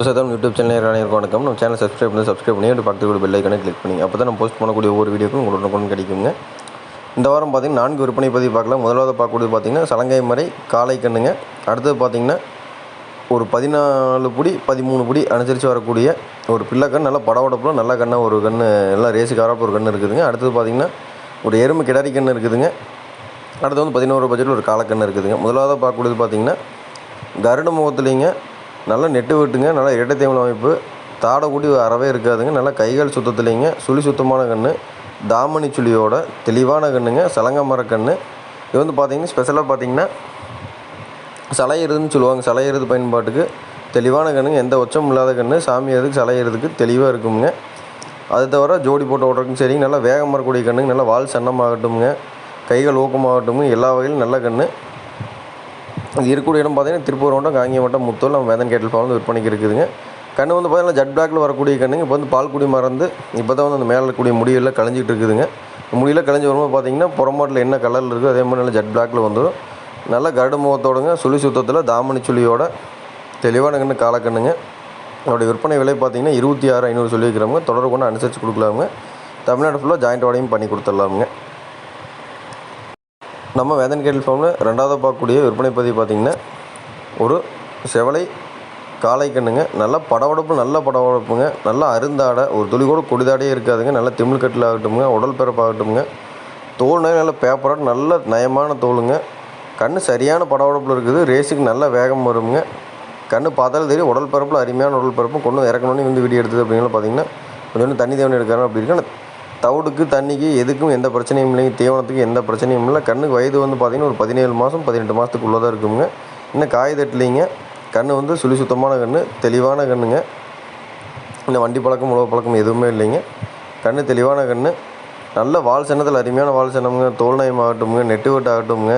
விவசாயம் YouTube channel அனைவருக்கும் வணக்கம். நம்ம சேனல் சப்ஸ்கிரைப் பண்ணி சப்ஸ்கிரைப் பண்ணி பக்கத்து கூட பெல் ஐக்கனை கிளிக் பண்ணி அப்போ தான் நம்ம போஸ்ட் பண்ணக்கூடிய ஒவ்வொரு வீடியோக்கும் உங்களுக்கு உடனுக்குடன் கிடைக்குங்க. இந்த வாரம் பார்த்தீங்கன்னா நான்கு விற்பனை பதிவு பார்க்கலாம். முதலாவது பார்க்கக்கூடியது பார்த்தீங்கன்னா சலங்கை மறை காளை கண்ணுங்க. அடுத்தது பார்த்திங்கன்னா ஒரு பதினாலு புடி பதிமூணு புடி அனுசரித்து வரக்கூடிய ஒரு பிள்ளைக்கண் நல்லா படவடப்பில் நல்ல கண்ணாக ஒரு கன்று நல்லா ரேஸு ஆரப்பு ஒரு கன்று இருக்குதுங்க. அடுத்தது பார்த்தீங்கன்னா ஒரு எருமை கிடாரி கன்று இருக்குதுங்க. அடுத்து வந்து பதினோரு பட்ஜெட்டில் ஒரு காலக்கண் இருக்குதுங்க. முதலாவது பார்க்கக்கூடியது பார்த்தீங்கன்னா கருட முகத்துலேங்க நல்லா நெட்டு வெட்டுங்க நல்லா இரட்டைத்தேமல் அமைப்பு. தாடை கூடி அறவே இருக்காதுங்க நல்லா கைகள் சுத்தத்துலேங்க சுழி சுத்தமான கன்று தாமணி சுழியோட தெளிவான கன்றுங்க சலங்க மரக்கன்று இது வந்து பார்த்திங்கன்னா ஸ்பெஷலாக பார்த்திங்கன்னா சலையிறதுன்னு சொல்லுவாங்க சலையிறது பயன்பாட்டுக்கு தெளிவான கண்ணுங்க எந்த உச்சமும் இல்லாத கன்று சாமியதுக்கு சலையிறதுக்கு தெளிவாக இருக்குங்க. அது தவிர ஜோடி போட்டு ஓட்டுறதுக்கும் சரி நல்லா வேகம் வரக்கூடிய கன்றுங்க நல்லா வால் சன்னமாகட்டும்ங்க கைகள் ஊக்கமாகட்டும் எல்லா வகையிலும் நல்ல கன்று இது இருக்கக்கூடிய இடம் பார்த்தீங்கன்னா திருப்பூர் மாவட்டம் காங்கியம் மாவட்டம் முத்தூர் நம்ம வேதன் கேட்டல் பாலம் வந்து விற்பனைக்கு இருக்குதுங்க. கண்ணு வந்து பார்த்தீங்கன்னா ஜட் பிளாக்ல வரக்கூடிய கண்ணுங்க. இப்போ வந்து பால்குடி மறந்து இப்போ தான் வந்து அந்த மேலே இருக்கக்கூடிய முடியெல்லாம் களைஞ்சிட்டு இருக்குதுங்க. முடியெல்லாம் களைஞ்சி வரும்போது பார்த்தீங்கன்னா புறமாட்டில் என்ன கலரில் இருக்கோ அதே மாதிரி நல்லா ஜட் பிளாக்ல வந்துடும். நல்லா கருடு முகத்தோடுங்க. சுழி சுத்தத்தில் தாமணி சுழியோட தெளிவான கண்ணு காலக்கண்ணுங்க அதோடைய விற்பனை விலை பார்த்தீங்கன்னா இருபத்தி ஆறு ஐநூறு சொல்லியிருக்கிறவங்க தொடர்பு கொண்டு அனுசரித்து கொடுக்கலாமுங்க. தமிழ்நாடு ஃபுல்லாக ஜாயிண்ட் வாடகையும் பண்ணி கொடுத்துடலாமுங்க. நம்ம வேதன் கேட்டல் ஃபார்மில் ரெண்டாவது பார்க்கக்கூடிய விற்பனை பதிவு பார்த்திங்கன்னா ஒரு செவலை காளை கண்ணுங்க நல்லா படவடப்பு நல்ல படவடப்புங்க நல்லா அருந்தாடை ஒரு துளி கூட கொடிதாடையே இருக்காதுங்க நல்லா திமிழ் கட்டில் ஆகட்டும்ங்க உடல் பிறப்பாகட்டும்ங்க தோல் நல்ல பேப்பராக நல்ல நயமான தோலுங்க கண் சரியான படவடப்பில் இருக்குது ரேஸுக்கு நல்ல வேகம் வருங்க கண் பார்த்தாலும் தெரியும் உடல் பரப்பில் அருமையான உடல் பரப்பும் கொண்டு இறக்கணும்னு வந்து வீடியோ எடுத்தது அப்படிங்கிற பார்த்தீங்கன்னா கொஞ்சம் தண்ணி தேவனை எடுக்கிறாங்க அப்படி இருக்கு தவிடுக்கு தண்ணிக்கு எதுக்கும் எந்த பிரச்சனையும் இல்லைங்க தீவனத்துக்கு எந்த பிரச்சனையும் இல்லை. கண்ணுக்கு வயது வந்து பார்த்திங்கன்னா ஒரு பதினேழு மாதம் பதினெட்டு மாதத்துக்குள்ளே தான் இருக்குங்க. இன்னும் காய் தட்டலைங்க. கண் வந்து சுழி சுத்தமான கண் தெளிவான கண்ணுங்க. இன்னும் வண்டி பழக்கம் உழவு பழக்கம் எதுவுமே இல்லைங்க. கண் தெளிவான கண் நல்ல வால் சின்னத்தில் அருமையான வால் சின்னமுங்க தோல் நயம் நெட்டு வெட்டு ஆகட்டும்ங்க.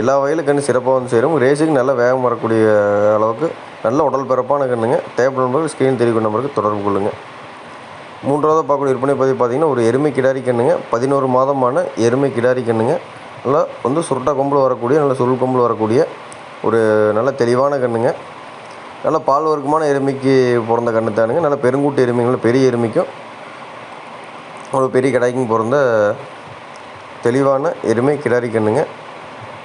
எல்லா வகையிலும் கண் சிறப்பாக வந்து சேரும். ரேஸுக்கு நல்ல வேகம் வரக்கூடிய அளவுக்கு நல்ல உடல் பிறப்பான கண்ணுங்க. தேவைப்படும் நம்பருக்கு ஸ்க்ரீன் தெரிவிக்கும் நம்பருக்கு தொடர்பு கொள்ளுங்கள் மூன்றாவது பார்க்கக்கூடிய விற்பனை பதிவு பார்த்திங்கன்னா ஒரு எருமை கிடாரி கண்ணுங்க பதினோரு மாதமான எருமை கிடாரி கண்ணுங்க நல்லா வந்து சுருட்டா கொம்பில் வரக்கூடிய நல்ல சுருள் கொம்பில் வரக்கூடிய ஒரு நல்ல தெளிவான கண்ணுங்க நல்ல பால் வர்க்கமான எருமைக்கு பிறந்த கண்ணு தானுங்க. நல்ல பெருங்கூட்டு எருமைங்களும் பெரிய எருமைக்கும் ஒரு பெரிய கிடாய்க்கும் பிறந்த தெளிவான எருமை கிடாரி கண்ணுங்க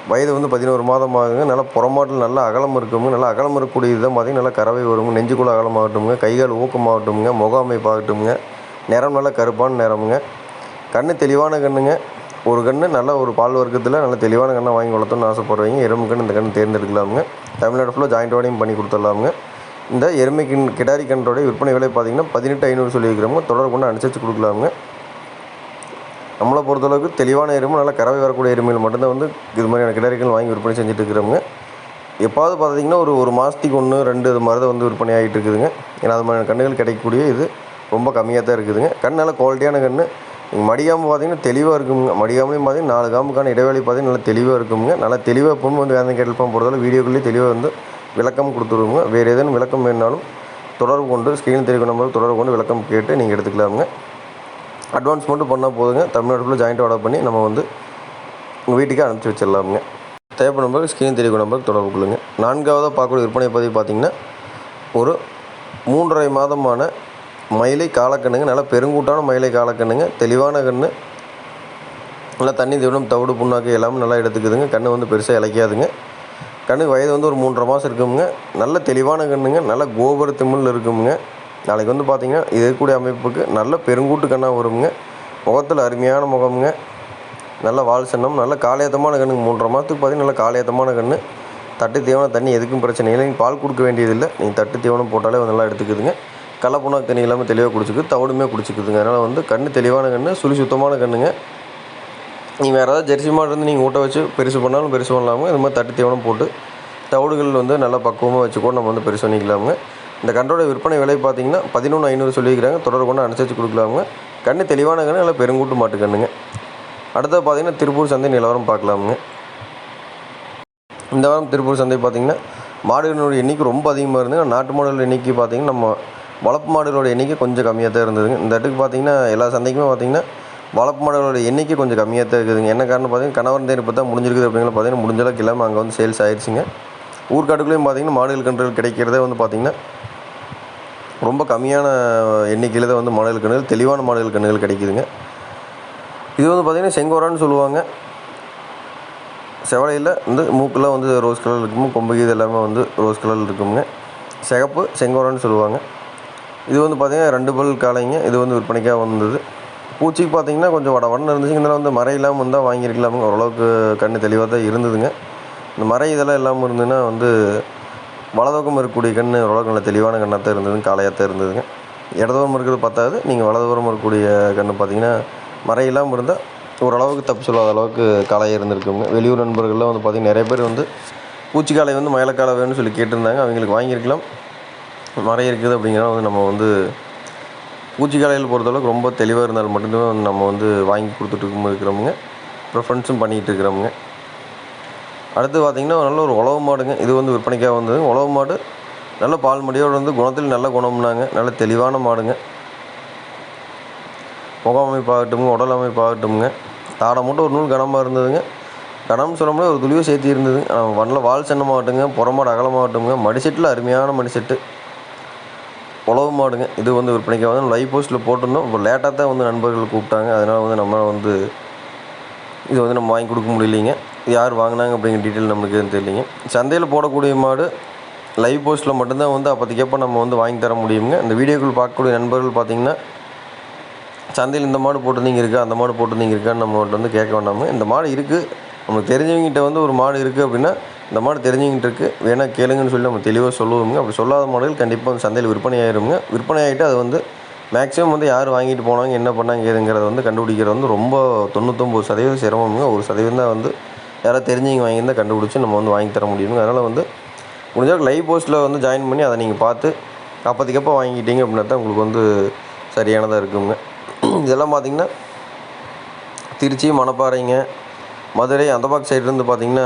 வயது வந்து பதினோரு மாதம் ஆகுங்க நல்லா புறமாட்டில் நல்ல அகலம் இருக்குங்க. நல்லா அகலம் இருக்கக்கூடியது தான் பார்த்திங்கன்னா நல்லா கறவை வருங்க. நெஞ்சுக்குள்ள அகலமாகட்டுங்க கைகால் ஊக்கமாகட்டுங்க முக அமைப்பாகட்டுங்க நிறம் நல்லா கருப்பான நிறமுங்க. கண்ணு தெளிவான கண்ணுங்க. ஒரு கண்ணு நல்ல ஒரு பால் வர்க்கத்தில் நல்ல தெளிவான கண்ணை வாங்கி வளர்த்தோன்னு ஆசைப்படுவீங்க எறும்பு கன்று இந்த கண்ணு தேர்ந்தெடுக்கலாமுங்க. தமிழ்நாடு ஃபுல்லாக ஜாயிண்ட் வாடையும் பண்ணி கொடுத்துடலாமுங்க. இந்த எருமை கிண் கிடாரி கன்றோடைய விற்பனை விலை பார்த்திங்கன்னா பதினெட்டு ஐநூறு சொல்லியிருக்கிறவங்க தொடர்பு கொண்டு அனுசரித்து கொடுக்கலாமுங்க. நம்மளை பொறுத்தளவுக்கு தெளிவான எருமை நல்லா கறவை வரக்கூடிய எருமைகள் மட்டும்தான் வந்து இது மாதிரியான கிடரிகள் வாங்கி விற்பனை செஞ்சுட்டு இருக்கிறவங்க எப்பாவது பார்த்தீங்கன்னா ஒரு ஒரு மாதத்துக்கு ஒன்று ரெண்டு இது மாதிரி தான் வந்து விற்பனை ஆகிட்டு இருக்குதுங்க. ஏன்னா அது மாதிரியான கண்ணுகள் கிடைக்கக்கூடிய இது ரொம்ப கம்மியாக தான் இருக்குதுங்க. கண் நல்லா குவாலிட்டியான கன்று நீங்கள் மடிகாம்பு பார்த்தீங்கன்னா தெளிவாக இருக்குங்க மடிகாம்புலையும் பார்த்தீங்கன்னா நாலு காம்புக்கான இடைவெளி பார்த்தீங்கன்னா நல்லா தெளிவாக இருக்குங்க நல்லா தெளிவாக எப்பவுமே வந்து வேதனை கேட்டல் பாம்பு பொறுத்தவரை வீடியோக்குள்ளேயே தெளிவாக வந்து விளக்கம் கொடுத்துருவோங்க. வேறு ஏதேனும் விளக்கம் வேணுனாலும் தொடர்பு கொண்டு ஸ்க்ரீன் தெரிவிக்கும் நம்பருக்கு தொடர்பு கொண்டு விளக்கம் கேட்டு நீங்கள் எடுத்துக்கலாமுங்க. அட்வான்ஸ் மட்டும் பண்ணால் போதுங்க. தமிழ்நாடு ஃபுல்லாக ஜாயிண்ட் ஆர்டர் பண்ணி நம்ம வந்து உங்கள் வீட்டுக்கே அனுப்பிச்சி வச்சிடலாமுங்க. தேவைப்படும் நம்பருக்கு ஸ்க்ரீன் தெரிவிக்கும் நம்பருக்கு தொடர்பு கொள்ளுங்க. நான்காவதாக பார்க்கக்கூடிய விற்பனை பதிவு பார்த்திங்கன்னா ஒரு மூன்றரை மாதமான மயிலை காலக்கண்ணுங்க. நல்லா பெருங்கூட்டான மயிலை காலக்கண்ணுங்க. தெளிவான கன்று நல்லா தண்ணி தீவிரம் தவிடு புண்ணாக்கு எல்லாமே நல்லா எடுத்துக்குதுங்க. கன்று வந்து பெருசாக இழைக்காதுங்க கண்ணுக்கு வயது வந்து ஒரு மூன்றரை மாதம் இருக்குங்க. நல்ல தெளிவான கண்ணுங்க. நல்ல கோபுர திமிழில் இருக்குங்க. நாளைக்கு வந்து பார்த்திங்கன்னா இது இருக்கக்கூடிய அமைப்புக்கு நல்ல பெருங்கூட்டு கண்ணாக வருங்க முகத்தில் அருமையான முகமுங்க. நல்ல வால் சின்னம் நல்ல காலையத்தமான கண்ணுங்க. மூன்றரை மாதத்துக்கு பார்த்தீங்கன்னா நல்ல காலையத்தமான கன்று தட்டு தீவனம் தண்ணி எதுக்கும் பிரச்சனை இல்லை. நீங்கள் பால் கொடுக்க வேண்டியதில்லை. நீங்கள் தட்டு தீவனம் போட்டாலே வந்து நல்லா எடுத்துக்குதுங்க. கலப்புணா தண்ணி இல்லாமல் தெளிவாக குடிச்சிக்குது. தவிடுமே குடிச்சிக்குதுங்க. அதனால் வந்து கண் தெளிவான கன்று சுழி சுத்தமான கண்ணுங்க. நீங்கள் வேறு ஏதாவது ஜெர்சி மாடு இருந்து நீங்கள் ஊட்ட வச்சு பெருசு பண்ணாலும் பெருசு பண்ணலாமுங்க. இது மாதிரி தட்டு தீவனம் போட்டு தவிடுகள் வந்து நல்லா பக்குவமாக வச்சுக்கோ நம்ம வந்து பெருசு பண்ணிக்கலாமுங்க. இந்த கன்றோட விற்பனை விலை பார்த்தீங்கன்னா பதினொன்று ஐநூறு சொல்லியிருக்கிறாங்க. தொடர்பு கொண்டு அனுசரித்து கொடுக்கலாமுங்க கண்ணு தெளிவான கண்ணு நல்லா பெருங்கூட்டு மாட்டு கண்ணுங்க. அடுத்தது பார்த்தீங்கன்னா திருப்பூர் சந்தை நிலவரம் பார்க்கலாமுங்க. இந்த வாரம் திருப்பூர் சந்தை பார்த்திங்கன்னா மாடுகளோட எண்ணிக்கை ரொம்ப அதிகமாக இருந்துங்க நாட்டு மாடுகளோட எண்ணிக்கை பார்த்திங்கன்னா நம்ம வளர்ப்பு மாடுகளோட எண்ணிக்கை கொஞ்சம் கம்மியாக தான் இருந்ததுங்க. இந்த இடத்துக்கு பார்த்திங்கன்னா எல்லா சந்தைக்குமே பார்த்திங்கன்னா வளர்ப்பு மாடுகளோட எண்ணிக்கை கொஞ்சம் கம்மியாக தான் இருக்குதுங்க. என்ன காரணம் பார்த்தீங்கன்னா கணவன் தேர்ப்பு தான் முடிஞ்சிருக்குது அப்படிங்கிற பார்த்தீங்கன்னா முடிஞ்சளவுக்கு இல்லாமல் அங்கே வந்து சேல்ஸ் ஆயிடுச்சுங்க ஊர்காட்டுக்குள்ளேயும் பார்த்திங்கன்னா மாடுகள் கன்றுகள் கிடைக்கிறதே வந்து பார்த்திங்கன்னா ரொம்ப கம்மியான எண்ணிக்கையில் தான் வந்து மாடல் கண்ணுகள் தெளிவான மாடல் கண்ணுகள் கிடைக்குதுங்க. இது வந்து பார்த்திங்கன்னா செங்கோரான்னு சொல்லுவாங்க. செவலையில் வந்து மூக்கெல்லாம் வந்து ரோஸ் கலர் இருக்கும் கொம்பு இது எல்லாமே வந்து ரோஸ் கலரில் இருக்குங்க. சிகப்பு செங்கோரான்னு சொல்லுவாங்க. இது வந்து பார்த்திங்கன்னா ரெண்டு பல் காளைங்க. இது வந்து விற்பனைக்காக வந்தது. பூச்சிக்கு பார்த்திங்கன்னா கொஞ்சம் வட வடன்னு இருந்துச்சுங்க இதெல்லாம் வந்து மறை இல்லாமல் இருந்தால் வாங்கியிருக்கலாமுங்க. ஓரளவுக்கு கண் தெளிவாக தான் இருந்ததுங்க. இந்த மறை இதெல்லாம் இல்லாமல் இருந்ததுன்னா வந்து வலதுபக்கம் இருக்கக்கூடிய கண் ஓரளவுக்கு நல்ல தெளிவான கண்ணாக தான் இருந்ததுங்க காளையாக தான் இருந்ததுங்க. இடதுபுறம் இருக்கிறது பத்தாது நீங்கள் வலதுபுறம் இருக்கக்கூடிய கண் பார்த்தீங்கன்னா மறை இல்லாமல் இருந்தால் ஓரளவுக்கு தப்பு சொல்லாத அளவுக்கு காளையாக இருந்திருக்குங்க. வெளியூர் நண்பர்கள்லாம் வந்து பார்த்திங்கன்னா நிறைய பேர் வந்து பூச்சி வந்து மயிலக்காலை வேணும்னு சொல்லி கேட்டிருந்தாங்க அவங்களுக்கு வாங்கியிருக்கலாம். மறை இருக்குது அப்படிங்கிறத வந்து நம்ம வந்து பூச்சிக்காலையில் பொறுத்தளவுக்கு ரொம்ப தெளிவாக இருந்தால் மட்டும்தான் நம்ம வந்து வாங்கி கொடுத்துட்டு இருக்கிறோமுங்க. ப்ரிஃபரன்ஸும் பண்ணிகிட்டு இருக்கிறோமுங்க. அடுத்து பார்த்திங்கன்னா நல்ல ஒரு உழவு மாடுங்க. இது வந்து விற்பனைக்காக வந்தது. உழவு மாடு நல்ல பால் மடியோடு வந்து குணத்தில் நல்ல குணம்னாங்க. நல்ல தெளிவான மாடுங்க. முகம் அமைப்பாகட்டுங்க உடல் அமைப்பாகட்டும்ங்க. தாடை மட்டும் ஒரு நூல் கனமாக இருந்ததுங்க. கனம்னு சொல்ல முடியாது ஒரு துளியும் சேர்த்து இருந்தது. ஆனால் வண்டில் வால் சின்னமாகட்டுங்க புறமாடு அகலமாகட்டுங்க மடிசெட்டில் அருமையான மடிசெட்டு. உழவு மாடுங்க. இது வந்து விற்பனைக்கு வந்து லைவ் போஸ்ட்டில் போட்டிருந்தோம். இப்போ லேட்டாக தான் வந்து நண்பர்கள் கூப்பிட்டாங்க. அதனால் வந்து நம்ம வந்து இது வந்து நம்ம வாங்கி கொடுக்க முடியலைங்க. யார் வாங்கினாங்க அப்படிங்கிற டீட்டெயில் நம்மளுக்கு எதுவும் தெரியலைங்க. சந்தையில் போடக்கூடிய மாடு லைவ் போஸ்ட்டில் மட்டும்தான் வந்து அப்போதைக்கப்போ நம்ம வந்து வாங்கி தர முடியுங்க. இந்த வீடியோக்குள் பார்க்கக்கூடிய நண்பர்கள் பார்த்திங்கன்னா சந்தையில் இந்த மாடு போட்டிருந்தீங்க இருக்கா அந்த மாடு போட்டிருந்தீங்க இருக்கான்னு நம்மகிட்ட வந்து கேட்க வேண்டாம இந்த மாடு இருக்குது நமக்கு தெரிஞ்சவங்ககிட்ட வந்து ஒரு மாடு இருக்குது அப்படின்னா இந்த மாடு தெரிஞ்சவங்கிட்ட இருக்குது வேணால் கேளுங்கன்னு சொல்லி நம்ம தெளிவாக சொல்லுவோங்க அப்படி சொல்லாத மாடுகள் கண்டிப்பாக வந்து சந்தையில் விற்பனை ஆயிருங்க. விற்பனை ஆகிட்டு அது வந்து மேக்ஸிமம் வந்து யார் வாங்கிட்டு போனாங்க என்ன பண்ணாங்க ஏதுங்கிறத வந்து கண்டுபிடிக்கிறது வந்து ரொம்ப தொண்ணூத்தொம்பது சதவீதம் சிரமமுங்க. ஒரு சதவீதம் தான் வந்து யாராவது தெரிஞ்சவங்க வாங்கியிருந்தால் கண்டுபிடிச்சி நம்ம வந்து வாங்கி தர முடியுங்க அதனால் வந்து முடிஞ்சால் லைவ் போஸ்ட்டில் வந்து ஜாயின் பண்ணி அதை நீங்கள் பார்த்து அப்போதைக்கப்போ வாங்கிட்டீங்க அப்படின்னா தான் உங்களுக்கு வந்து சரியானதாக இருக்குங்க இதெல்லாம் பார்த்திங்கன்னா திருச்சி மணப்பாறைங்க மதுரை அந்த பக்கம் சைட்லேருந்து பார்த்திங்கன்னா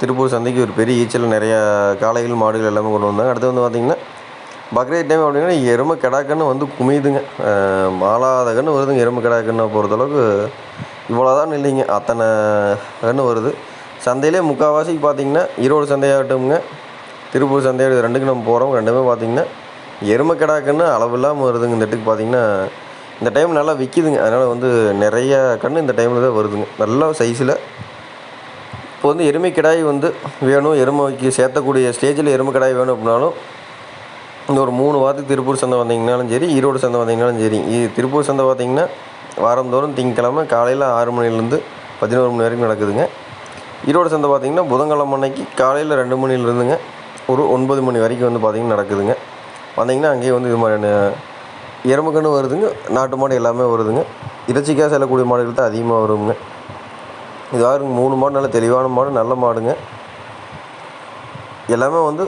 திருப்பூர் சந்தைக்கு ஒரு பெரிய ஈச்சல் நிறையா காளைகள் மாடுகள் எல்லாமே கொண்டு வந்தாங்க. அடுத்து வந்து பார்த்திங்கன்னா பக்ரீத் டைம் அப்படின்னா எருமை கிடாக்குன்னு வந்து குமியுதுங்க அஹ் மாலாத கன்று வருதுங்க. எருமை கிடாக்குன்னு பொறுத்தளவுக்கு இவ்வளோதான் இல்லைங்க. அத்தனை கன்று வருது. சந்தையிலே முக்கால்வாசிக்கு பார்த்திங்கன்னா ஈரோடு சந்தையாகட்டும்ங்க. திருப்பூர் சந்தையாக ரெண்டுக்கு நம்ம போகிறோம் ரெண்டுமே பார்த்திங்கன்னா எருமை அளவு இல்லாமல் வருதுங்க. இந்த இடத்துக்கு பார்த்திங்கன்னா இந்த டைம் நல்லா விற்கிதுங்க அதனால் வந்து நிறைய கன்று இந்த டைமில் தான் வருதுங்க. நல்ல சைஸில் இப்போ வந்து எருமை கிடாய் வந்து வேணும். எருமைக்கு சேர்த்தக்கூடிய ஸ்டேஜில் எருமை கிடாய் வேணும் அப்படின்னாலும் இந்த ஒரு மூணு வாரத்துக்கு திருப்பூர் சந்தை வந்தீங்கனாலும் சரி ஈரோடு சந்தை வந்தீங்கனாலும் சரி. திருப்பூர் சந்தை பார்த்தீங்கன்னா வாரந்தோறும் திங்கக்கிழமை காலையில் ஆறு மணிலேருந்து பதினோரு மணி வரைக்கும் நடக்குதுங்க. ஈரோடு சந்தை பார்த்திங்கன்னா புதன்கிழமை அன்னைக்கு காலையில் ரெண்டு மணிலேருந்துங்க ஒரு ஒன்பது மணி வரைக்கும் வந்து பார்த்திங்கன்னா நடக்குதுங்க. வந்தீங்கன்னா அங்கேயே வந்து இது மாதிரியான எருமைக்கன்று வருதுங்க நாட்டு மாடு எல்லாமே வருதுங்க. இறைச்சிக்காக செல்லக்கூடிய மாடுகள் தான் அதிகமாக வருங்க. இது மூணு மாடு நல்ல தெளிவான மாடு நல்ல மாடுங்க. எல்லாமே வந்து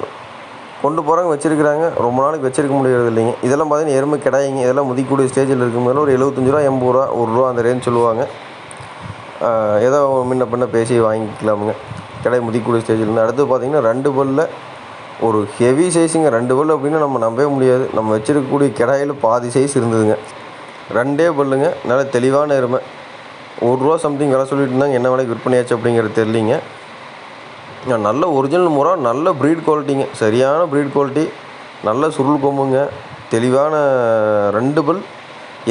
கொண்டு போகிறாங்க வச்சுருக்கிறாங்க. ரொம்ப நாளைக்கு வச்சிருக்க முடியறது இல்லைங்க இதெல்லாம் பார்த்தீங்கன்னா எருமை கிடாயிங்க. இதெல்லாம் முதிக்கக்கூடிய ஸ்டேஜில் இருக்கும்போது ஒரு எழுபத்தஞ்சு ரூபா எண்பது ரூபா ஒரு ரூபா அந்த ரேஞ்ச் சொல்லுவாங்க. ஏதோ முன்ன பின்ன பேசி வாங்கிக்கலாமுங்க. கடை முதிக்கக்கூடிய ஸ்டேஜில் இருந்து அடுத்து பார்த்தீங்கன்னா ரெண்டு பல்லில் ஒரு ஹெவி சைஸுங்க ரெண்டு பல் அப்படின்னா நம்ம நம்பவே முடியாது. நம்ம வச்சிருக்கக்கூடிய கிடாயில் பாதி சைஸ் இருந்ததுங்க. ரெண்டே பல்லுங்க. நல்ல தெளிவான எருமை. ஒரு ரூபா சம்திங் விலை சொல்லிட்டு இருந்தாங்க. என்ன விலைக்கு விற்பனையாச்சு அப்படிங்கிறது தெரியலிங்க. நல்ல ஒரிஜினல் முறை நல்ல ப்ரீட் குவாலிட்டிங்க சரியான ப்ரீட் குவாலிட்டி நல்ல சுருள் கொம்புங்க. தெளிவான ரெண்டு பல்.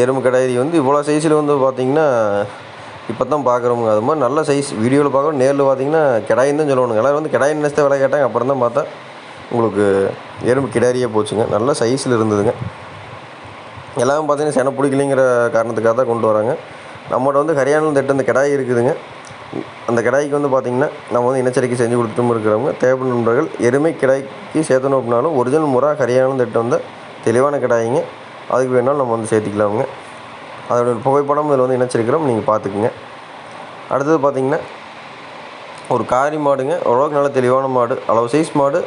எறும்பு கடாயிரி வந்து இவ்வளோ சைஸில் வந்து பார்த்தீங்கன்னா இப்போ தான் பார்க்குறோமுங்க அது மாதிரி நல்ல சைஸ் வீடியோவில் பார்க்குறோம் நேரில் பார்த்தீங்கன்னா கிடாயின்னு தான் சொல்லணுங்க. எல்லோரும் வந்து கிடாயின் நினச்சத விலை கேட்டாங்க. அப்புறம் தான் பார்த்தா உங்களுக்கு எறும்பு கிடாரியே போச்சுங்க. நல்ல சைஸில் இருந்ததுங்க. எல்லாமே பார்த்தீங்கன்னா செனை பிடிக்கலைங்கிற காரணத்துக்காக தான் கொண்டு வராங்க. நம்மகிட்ட வந்து ஹரியானா திட்டம் இந்த கிடாய் இருக்குதுங்க. அந்த கிடாய்க்கு வந்து பார்த்திங்கன்னா நம்ம வந்து இனச்சரிக்கை செஞ்சு கொடுத்துட்டும் இருக்கிறவங்க தேவைப்படும் நண்பர்கள் எருமை கிடாய்க்கு சேர்த்தணும் அப்படின்னாலும் ஒரிஜினல் முறை ஹரியானா திட்டம் வந்து தெளிவான கிடாய்ங்க. அதுக்கு வேணாலும் நம்ம வந்து சேர்த்திக்கலாமுங்க. அதோட புகைப்படம் இதில் வந்து இணைச்சிருக்கிறோம் நீங்கள் பார்த்துக்குங்க அடுத்தது பார்த்திங்கன்னா ஒரு காரி மாடுங்க. ஓரளவுக்கு நல்ல தெளிவான மாடு. அளவு சைஸ் மாடு.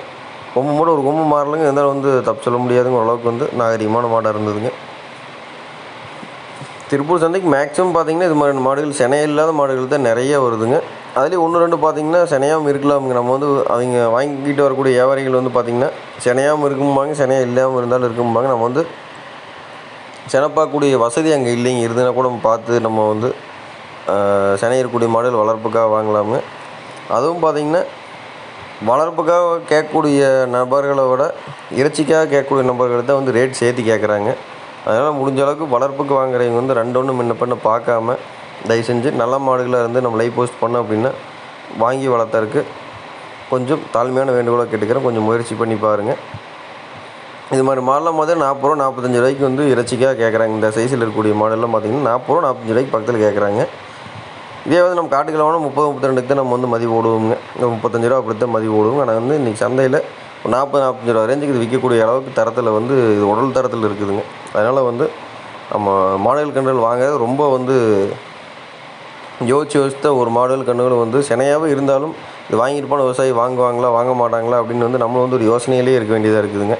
கொம்பு மாடு ஒரு கொம்பு மாறலைங்க இருந்தாலும் வந்து தப்பு சொல்ல முடியாதுங்க. ஓரளவுக்கு வந்து நாகரிகமான மாடாக இருந்ததுங்க. திருப்பூர் சந்தைக்கு மேக்ஸிமம் பார்த்தீங்கன்னா இது மாதிரி மாடுகள் சினை இல்லாத மாடுகள் தான் நிறைய வருதுங்க. அதுலேயும் ஒன்று ரெண்டு பார்த்தீங்கன்னா சினையாமல் இருக்கலாமுங்க நம்ம வந்து அவங்க வாங்கிக்கிட்டு வரக்கூடிய வியாபாரிகள் வந்து பார்த்திங்கன்னா சினையாமல் இருக்கும்பாங்க சினையா இல்லாமல் இருந்தாலும் இருக்கும்பாங்க. நம்ம வந்து சினப்பாக்கூடிய வசதி அங்கே இல்லைங்க. இருந்ததுன்னா கூட நம்ம பார்த்து நம்ம வந்து ஆஹ், மாடுகள் வளர்ப்புக்காக வாங்கலாமுங்க. அதுவும் பார்த்திங்கன்னா வளர்ப்புக்காக கேட்கக்கூடிய நபர்களை விட இறைச்சிக்காக கேட்கக்கூடிய நபர்கள் தான் வந்து ரேட் சேர்த்து கேட்குறாங்க அதனால் முடிஞ்ச அளவுக்கு வளர்ப்புக்கு வாங்குறவங்க வந்து ரெண்டு ஒன்று முன்ன பின்ன பார்க்காம தயவு செஞ்சு நல்ல மாடுகளாக இருந்து நம்ம லைஃப் போஸ்ட் பண்ணோம் அப்படின்னா வாங்கி வளர்த்தறக்கு கொஞ்சம் தாழ்மையான வேண்டுகோளாக கேட்டுக்கிறேன். கொஞ்சம் முயற்சி பண்ணி பாருங்கள் இது மாதிரி மாடலாம் பார்த்தா நாற்பது ரூபா நாற்பத்தஞ்சு ரூபாய்க்கு வந்து இறைச்சிக்காக கேட்குறாங்க இந்த சைஸில் இருக்கக்கூடிய மாடல்லாம் பார்த்தீங்கன்னா நாற்பது ரூபா நாற்பத்தஞ்சு ரூபாய்க்கு பக்கத்தில் கேட்குறாங்க இதே வந்து நம்ம காட்டுக்கிழமை முப்பது முப்பது ரெண்டுக்கு தான் நம்ம வந்து மதிப்பு ஓடுவோங்க முப்பத்தஞ்சு ரூபா அப்படி தான் மதிப்பு ஓடுவோங்க ஆனால் வந்து இன்றைக்கி சந்தையில் நாற்பது நாற்பத்தஞ்சு ரூபா ரேஞ்சுக்கு இது விற்கக்கூடிய அளவுக்கு தரத்தில் வந்து இது உடல் தரத்தில் இருக்குதுங்க. அதனால் வந்து நம்ம மாடுகள் கன்றுகள் வாங்குறது ரொம்ப வந்து யோசிச்சு யோசித்த ஒரு மாடுகள் கன்றுகள் வந்து சினையாகவே இருந்தாலும் இது வாங்கிட்டு போன விவசாயி வாங்குவாங்களா வாங்க மாட்டாங்களா அப்படின்னு வந்து நம்ம வந்து ஒரு யோசனையிலே இருக்க வேண்டியதாக இருக்குதுங்க.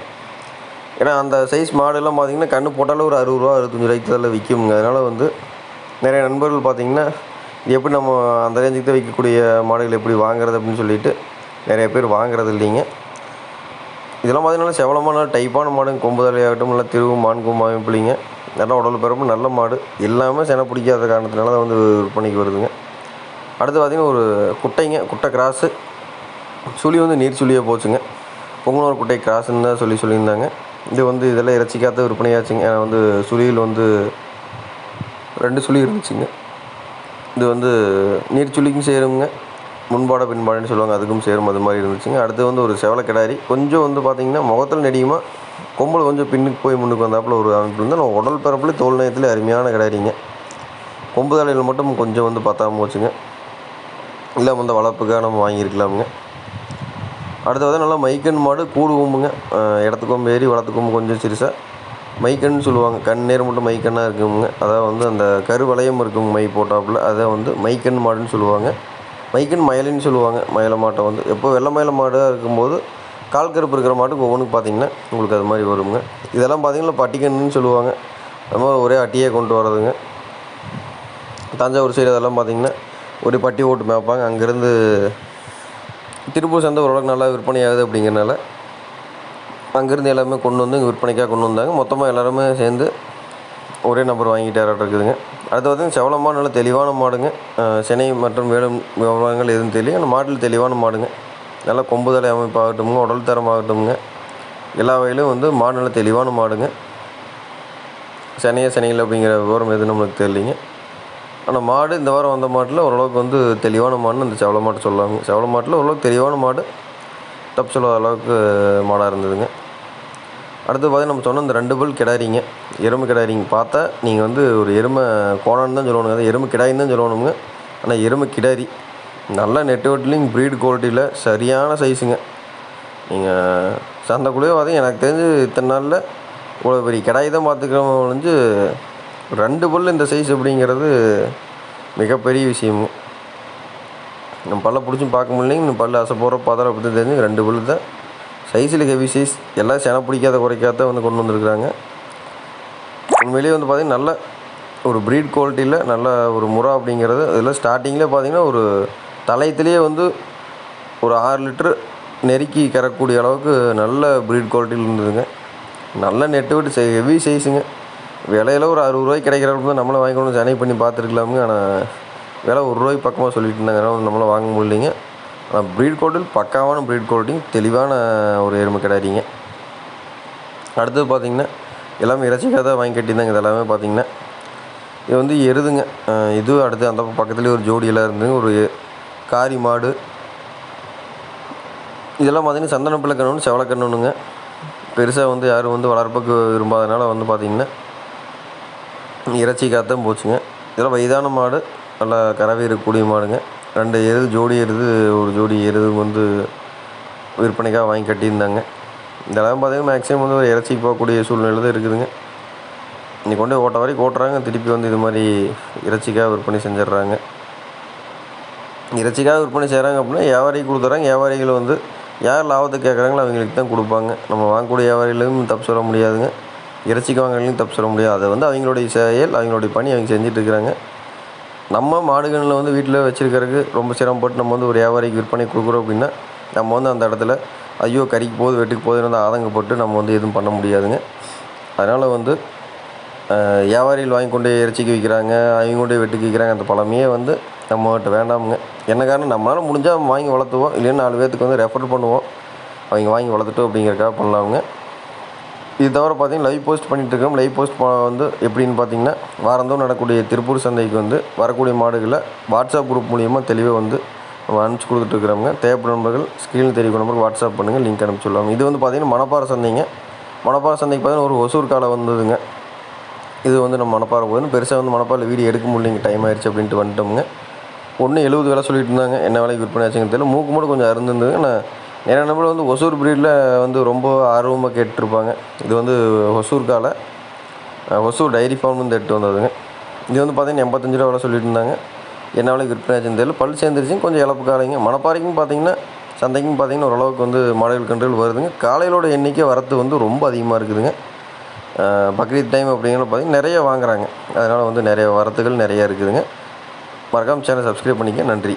ஏன்னா அந்த சைஸ் மாடெல்லாம் பார்த்தீங்கன்னா கன்று போட்டாலும் ஒரு அறுபது ரூபா அறுபத்தஞ்சு ரூபாய்க்கு தான் விற்குங்க அதனால் வந்து நிறைய நண்பர்கள் பார்த்தீங்கன்னா இது எப்படி நம்ம அந்த ரேஞ்சுக்கு தான் விற்கக்கூடிய மாடுகள் எப்படி வாங்குறது அப்படின்னு சொல்லிட்டு நிறைய பேர் வாங்குறது இல்லைங்க. இதெல்லாம் பார்த்தீங்கன்னா செவலமான டைப்பான மாடு கொம்பு தலையாகட்டும் இல்லை திருவு மான் கொம்பு பிள்ளைங்க. நல்லா உடல் பிறப்பு நல்ல மாடு. எல்லாமே செனை பிடிக்காத காரணத்தினால தான் வந்து விற்பனைக்கு வருதுங்க. அடுத்து பார்த்திங்கன்னா ஒரு குட்டைங்க குட்டை கிராஸு சுழி வந்து நீர் சுழியாக போச்சுங்க. பொங்கலூர் குட்டை கிராஸ்ன்னு தான் சொல்லி சொல்லியிருந்தாங்க. இது வந்து இதெல்லாம் இறைச்சிக்காத விற்பனையாச்சுங்க. வந்து சுழியில் வந்து ரெண்டு சுழி இருந்துச்சுங்க. இது வந்து நீர் சுழிக்கும் சேருங்க. முன்பாட பின்பாடன்னு சொல்லுவாங்க அதுக்கும் சேரும் அது மாதிரி இருந்துச்சுங்க. அடுத்து வந்து ஒரு செவலை கிடாரி. கொஞ்சம் வந்து பார்த்திங்கன்னா முகத்தில் நெடியுமா கொம்பில் கொஞ்சம் பின்னுக்கு போய் முன்னுக்கு வந்தாப்புல ஒரு அமைப்பு இருந்தால் நம்ம உடல் பிறப்புல தோல் நயத்தில் அருமையான கிடாரிங்க. கொம்பு தலையில் மட்டும் கொஞ்சம் வந்து பத்தாம போச்சுங்க. இல்லை வந்து வளர்ப்புக்காக நம்ம வாங்கியிருக்கலாமுங்க. அடுத்து வந்து நல்லா மைக்கன் மாடு கூடு கொம்புங்க. இடத்து கொம்பு ஏறி வளர்த்து கொம்பு கொஞ்சம் சிறுசாக மைக்கன்னு சொல்லுவாங்க கண் நேரம் மட்டும் மைக்கன்னாக இருக்குங்க அதாவது வந்து அந்த கரு வளையம் இருக்குங்க மை போட்டாப்புல. அதை வந்து மைக்கன் மாடுன்னு சொல்லுவாங்க. மைக்கன் மயிலின்னு சொல்லுவாங்க. மயில மாட்டை வந்து. எப்போ வெள்ளை மயில மாடாக இருக்கும்போது கால் கருப்பு இருக்கிற மாட்டுக்கு ஒவ்வொன்றுக்கு பார்த்தீங்கன்னா உங்களுக்கு அது மாதிரி வருங்க. இதெல்லாம் பார்த்தீங்கன்னா பட்டிக்கண்ணுன்னு சொல்லுவாங்க. அது மாதிரி ஒரே அட்டியே கொண்டு வரதுங்க தஞ்சாவூர் சைடு அதெல்லாம் பார்த்தீங்கன்னா ஒரு பட்டி ஓட்டு மேய்ப்பாங்க. அங்கேருந்து திருப்பூர் சந்தை ஓரளவுக்கு நல்லா விற்பனை ஆகுது அப்படிங்கிறனால அங்கேருந்து எல்லாமே கொண்டு வந்து இங்கே விற்பனைக்காக கொண்டு வந்தாங்க. மொத்தமாக எல்லாருமே சேர்ந்து ஒரே நம்பர் வாங்கிட்டாராட்டு இருக்குதுங்க. அடுத்து பார்த்தீங்கன்னா செவலமாக நல்ல தெளிவான மாடுங்க. சென்னை மற்றும் வேலும் விவரங்கள் எதுவும் தெரியல. ஆனால் மாட்டில் தெளிவான மாடுங்க. நல்லா கொம்பு தலை அமைப்பாகட்டும்ங்க உடல் தரமாகட்டும்ங்க. எல்லா வகையிலும் வந்து மாடு நல்ல தெளிவான மாடுங்க. சினைய சினைகள் அப்படிங்கிற விவரம் எதுவும் நம்மளுக்கு தெரியலிங்க. ஆனால் மாடு இந்த வாரம் வந்த மாட்டில் ஓரளவுக்கு வந்து தெளிவான மாடுன்னு அந்த செவல மாட்டை சொல்லுவாங்க செவல மாட்டில் ஓரளவுக்கு தெளிவான மாடு. தப்பு சொல்லாத அளவுக்கு மாடாக இருந்ததுங்க. அடுத்து பார்த்தீங்கன்னா நம்ம சொன்ன இந்த ரெண்டு பல் கிடாரிங்க. எருமை கிடாரிங்க பார்த்தா நீங்கள் வந்து ஒரு எருமை கோணான்னு தான் சொல்லணுங்க. அது எருமை கிடாயின்னு தான் சொல்லணுங்க. ஆனால் எருமை கிடாரி நல்ல நெட்வொர்க்லிங் ப்ரீட் குவாலிட்டியில் சரியான சைஸுங்க நீங்கள் சந்தைக்குள்ளேயே பார்த்தீங்க எனக்கு தெரிஞ்சு இத்தனை நாளில் இவ்வளோ பெரிய கிடாய் தான் பார்த்துக்கிறோம் ஒழிஞ்சு ரெண்டு பல் இந்த சைஸ் அப்படிங்கிறது மிகப்பெரிய விஷயமும் நம்ம பல்ல பிடிச்சும் பார்க்க முடியலைங்க. இந்த பல்லு அசை போகிற பதற அப்படி தெரிஞ்சு ரெண்டு பல்லு தான் சைஸில் ஹெவி சைஸ் எல்லாம் சென பிடிக்காத குறைக்காத வந்து கொண்டு வந்திருக்கிறாங்க. உண்மையிலேயே வந்து பார்த்திங்கன்னா நல்ல ஒரு ப்ரீட் குவாலிட்டியில் நல்ல ஒரு முறை அப்படிங்கிறது இதில் ஸ்டார்டிங்கில் பார்த்திங்கன்னா ஒரு தலையத்துலேயே வந்து ஒரு ஆறு லிட்ரு நெருக்கி கறக்கூடிய அளவுக்கு நல்ல ப்ரீட் குவாலிட்டியில் இருந்ததுங்க. நல்ல நெட்டு விட்டு ஹெவி சைஸுங்க விலையில ஒரு அறுபது ரூபாய்க்கு கிடைக்கிற அளவுக்கு நம்மளும் வாங்கிக்கணும்னு ஜனை பண்ணி பார்த்துருக்கலாமுங்க ஆனால் விலை ஒரு ரூபாய்க்கு பக்கமாக சொல்லிட்டு இருந்தாங்க. நம்மளும் வாங்க முடியலைங்க. ஆனால் ப்ரீட் கோட்டில் பக்காவான ப்ரீட் குவாலிட்டி தெளிவான ஒரு எருமை கிடாரிங்க அடுத்தது பார்த்திங்கன்னா எல்லாமே இறைச்சிக்காக தான் வாங்கி கட்டியிருந்தாங்க. இது எல்லாமே பார்த்திங்கன்னா இது வந்து எருதுங்க. இது அடுத்து அந்த பக்கத்துலேயே ஒரு ஜோடியெல்லாம் இருந்துங்க ஒரு காரி மாடு. இதெல்லாம் பார்த்திங்கன்னா சந்தனப்பிள்ளை கண்ணு செவலை கண்ணுங்க பெருசாக வந்து யாரும் வந்து வளர்ப்புக்கு விரும்பாதனால வந்து பார்த்திங்கன்னா இறைச்சிக்காகத்தான் போச்சுங்க. இதெல்லாம் வயதான மாடு. நல்லா கறவை இருக்கக்கூடிய மாடுங்க. ரெண்டு எருது ஜோடி எருது ஒரு ஜோடி எருது வந்து விற்பனைக்காக வாங்கி கட்டியிருந்தாங்க. இதெல்லாம் பார்த்தீங்கன்னா மேக்ஸிமம் வந்து ஒரு இறைச்சிக்கு போகக்கூடிய சூழ்நிலை தான் இருக்குதுங்க. இன்னைக்கு கொண்டு ஓட்ட வரைக்கும் ஓட்டுறாங்க. திருப்பி வந்து இது மாதிரி இறைச்சிக்காக விற்பனை செஞ்சிடுறாங்க. இறைச்சிக்காக விற்பனை செய்கிறாங்க அப்படின்னா வியாபாரிக்கு கொடுத்துட்றாங்க வியாபாரிகள் வந்து யார் லாபத்தை கேட்குறாங்களோ அவங்களுக்கு தான் கொடுப்பாங்க. நம்ம வாங்கக்கூடிய வியாபாரிகளும் தப்பு சொல்ல முடியாதுங்க. இறைச்சிக்கு வாங்குறவங்களையும் தப்பு சொல்ல முடியாது. அதை வந்து அவங்களுடைய செயல் அவங்களுடைய பணி அவங்க செஞ்சுட்டு இருக்கிறாங்க. நம்ம மாடுகளில் வந்து வீட்டில் வச்சுருக்கிறதுக்கு ரொம்ப சிரமப்பட்டு நம்ம வந்து ஒரு வியாபாரிக்கு விற்பனை கொடுக்குறோம் அப்படின்னா நம்ம வந்து அந்த இடத்துல ஐயோ கறிக்கு போகுது வெட்டுக்கு போகுதுன்னு வந்து ஆதங்கப்பட்டு நம்ம வந்து எதுவும் பண்ண முடியாதுங்க. அதனால் வந்து வியாபாரிகள் வாங்கி கொண்டு இறைச்சிக்கு விற்கிறாங்க அவங்க கொண்டு வெட்டுக்கு விற்கிறாங்க அந்த பழமையே வந்து நம்மகிட்ட வேண்டாமுங்க. என்ன காரணம்? நம்மளால் முடிஞ்சால் வாங்கி வளர்த்துவோம். இல்லைன்னு நாலு பேர்த்துக்கு வந்து ரெஃபர் பண்ணுவோம். அவங்க வாங்கி வளர்த்துட்டோம் அப்படிங்கிறக்காக பண்ணலாமுங்க. இது தவிர பார்த்தீங்கன்னா லைவ் போஸ்ட் பண்ணிகிட்டு இருக்கோம். லைவ் போஸ்ட் வந்து எப்படின்னு பார்த்தீங்கன்னா வாரந்தோறும் நடக்கக்கூடிய திருப்பூர் சந்தைக்கு வந்து வரக்கூடிய மாடுகளை வாட்ஸ்அப் குரூப் மூலியமாக தெளிவாக வந்து அனுப்பிச்சு அனுப்பிச்சி கொடுத்துட்ருக்குறோங்க தேவைப்படும் நண்பர்கள் ஸ்க்ரீனில் தெரியும் நம்பருக்கு வாட்ஸ்அப் பண்ணுங்கள் லிங்க் அனுப்பிச்சி சொல்லுவாங்க இது வந்து பார்த்தீங்கன்னா மணப்பாறை சந்தைங்க. மணப்பாறை சந்தைக்கு பார்த்தீங்கன்னா ஒரு ஒசூர் காலை வந்ததுங்க. இது வந்து நம்ம மணப்பாறை போதுன்னு பெருசாக வந்து மணப்பாறையில் வீடியோ எடுக்க முடியலைங்க டைம் ஆயிடுச்சு அப்படின்ட்டு வந்துட்டோமுங்க. ஒன்று எழுபது வேலை சொல்லிட்டு இருந்தாங்க. என்ன வேலைக்கு விற்பனை ஆச்சுன்னு தெரியல. மூக்கு மூட கொஞ்சம் அருந்துருந்ததுங்க. நான் ஏன்னா நம்மள வந்து ஒசூர் ப்ரீடில் வந்து ரொம்ப ஆர்வமாக கேட்டிருப்பாங்க. இது வந்து ஒசூர் காலை ஒசூர் டைரி ஃபார்ம் வந்து எடுத்து வந்ததுங்க. இது வந்து பார்த்தீங்கன்னா எண்பத்தஞ்சு ரூபா விலை சொல்லிட்டு இருந்தாங்க. என்ன விலைக்கு விற்பனை ஆச்சுன்னு தெரியல. பல் சேர்ந்துருச்சு கொஞ்சம் இழப்பு காலைங்க. மணப்பாறைக்கும் பார்த்தீங்கன்னா சந்தைக்கும் பார்த்தீங்கன்னா ஓரளவுக்கு வந்து மாடல் கன்றுகள் வருதுங்க. காலையிலோட எண்ணிக்கை வரத்து வந்து ரொம்ப அதிகமாக இருக்குதுங்க. பக்ரீத் டைம் அப்படிங்கிற பார்த்தீங்கன்னா நிறைய வாங்குறாங்க. அதனால் வந்து நிறைய வரத்துகள் நிறையா இருக்குதுங்க. மறக்காமல் சேனல் சப்ஸ்கிரைப் பண்ணிக்க. நன்றி.